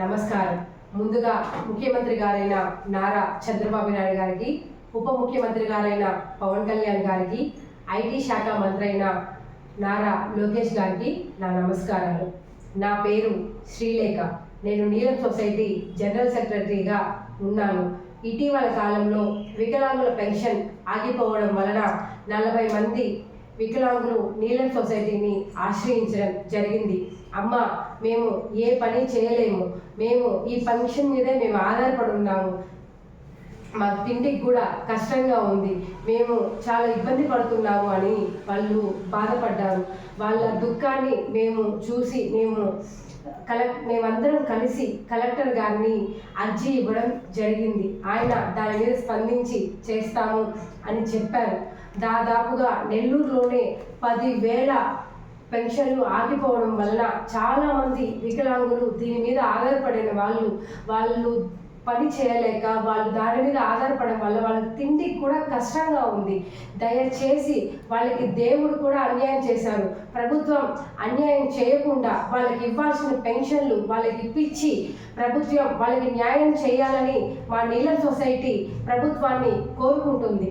నమస్కారం. ముందుగా ముఖ్యమంత్రి గారైన నారా చంద్రబాబు నాయుడు గారికి ఉప ముఖ్యమంత్రి గారైన పవన్ కళ్యాణ్ గారికి ఐటీ శాఖ మంత్రి అయిన నారా లోకేష్ గారికి నా నమస్కారాలు. నా పేరు శ్రీలేఖ. నేను నీలం సొసైటీ జనరల్ సెక్రటరీగా ఉన్నాను. ఇటీవల కాలంలో వికలాంగుల పెన్షన్ ఆగిపోవడం వలన నలభై మంది వికలాంగులు నీలం సొసైటీని ఆశ్రయించడం జరిగింది. అమ్మ మేము ఏ పని చేయలేము. మేము ఈ ఫంక్షన్ మీదే మేము ఆధారపడి ఉన్నాము. మా తిండికి కూడా కష్టంగా ఉంది. మేము చాలా ఇబ్బంది పడుతున్నాము అని వాళ్ళు బాధపడ్డారు. వాళ్ళ దుఃఖాన్ని మేము చూసి మేము కలెక్ట్ మేమందరం కలిసి కలెక్టర్ గారిని అర్జీ ఇవ్వడం జరిగింది. ఆయన దాని మీద స్పందించి చేస్తాము అని చెప్పారు. దాదాపుగా నెల్లూరులోనే పదివేల పెన్షన్లు ఆగిపోవడం వలన చాలామంది వికలాంగులు దీని మీద ఆధారపడిన వాళ్ళు వాళ్ళు పని చేయలేక వాళ్ళు దాని మీద ఆధారపడడం వల్ల వాళ్ళకి తిండికి కూడా కష్టంగా ఉంది. దయచేసి వాళ్ళకి దేవుడు కూడా అన్యాయం చేశారు. ప్రభుత్వం అన్యాయం చేయకుండా వాళ్ళకి ఇవ్వాల్సిన పెన్షన్లు వాళ్ళకి ఇప్పించి ప్రభుత్వం వాళ్ళకి న్యాయం చేయాలని మా నీలం సొసైటీ ప్రభుత్వాన్ని కోరుకుంటుంది.